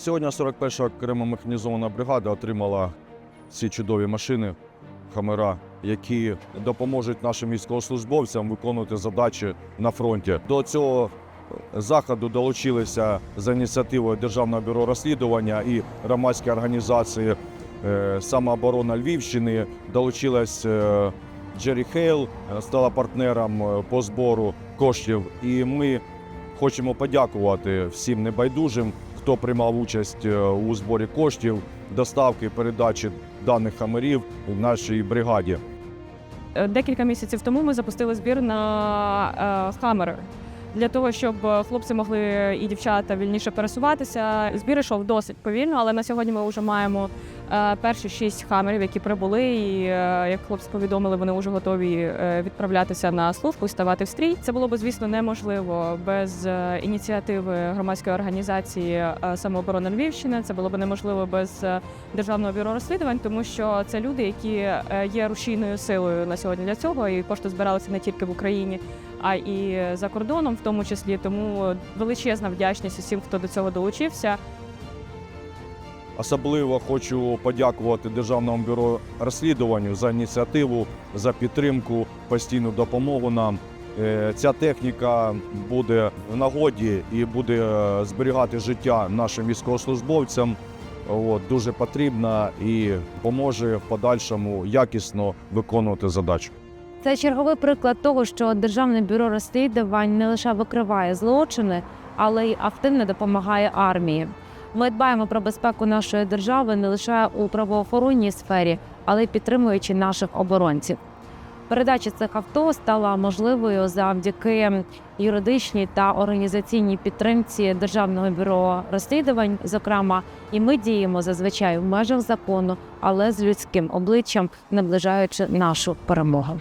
Сьогодні 41-ша окрема механізована бригада отримала ці чудові машини Хамера, які допоможуть нашим військовослужбовцям виконувати задачі на фронті. До цього заходу долучилися за ініціативою Державного бюро розслідування і громадські організації е, самооборона Львівщини. Долучилась е, Джері Хейл, е, стала партнером по збору коштів. І ми хочемо подякувати всім небайдужим, хто приймав участь е, у зборі коштів, доставки, передачі даних хамерів в нашій бригаді. Е, Декілька місяців тому ми запустили збір на е, хамери. Для того щоб хлопці могли і дівчата вільніше пересуватися. Збір йшов досить повільно, але на сьогодні ми вже маємо перші шість хамерів, які прибули. І е, як хлопці повідомили, вони вже готові е, відправлятися на службу ставати в стрій. Це було б, звісно, неможливо без е, ініціативи громадської організації е, самооборона Львівщини. Це було б неможливо без е, державного бюро розслідувань, тому що це люди, які е, є рушійною силою на сьогодні для цього. І кошти збиралися не тільки в Україні, а і за кордоном, в тому числі. Тому величезна вдячність усім, хто до цього долучився. Особливо хочу подякувати Державному бюро розслідуванню за ініціативу, за підтримку, постійну допомогу нам. Е, Ця техніка буде в нагоді і буде е, зберігати життя нашим військовослужбовцям. От, дуже потрібна і поможе в подальшому якісно виконувати задачу. Це черговий приклад того, що Державне бюро розслідувань не лише викриває злочини, але й активно допомагає армії. Ми дбаємо про безпеку нашої держави не лише у правоохоронній сфері, але й підтримуючи наших оборонців. Передача цих авто стала можливою завдяки юридичній та організаційній підтримці Державного бюро розслідувань. Зокрема, і ми діємо зазвичай в межах закону, але з людським обличчям, наближаючи нашу перемогу.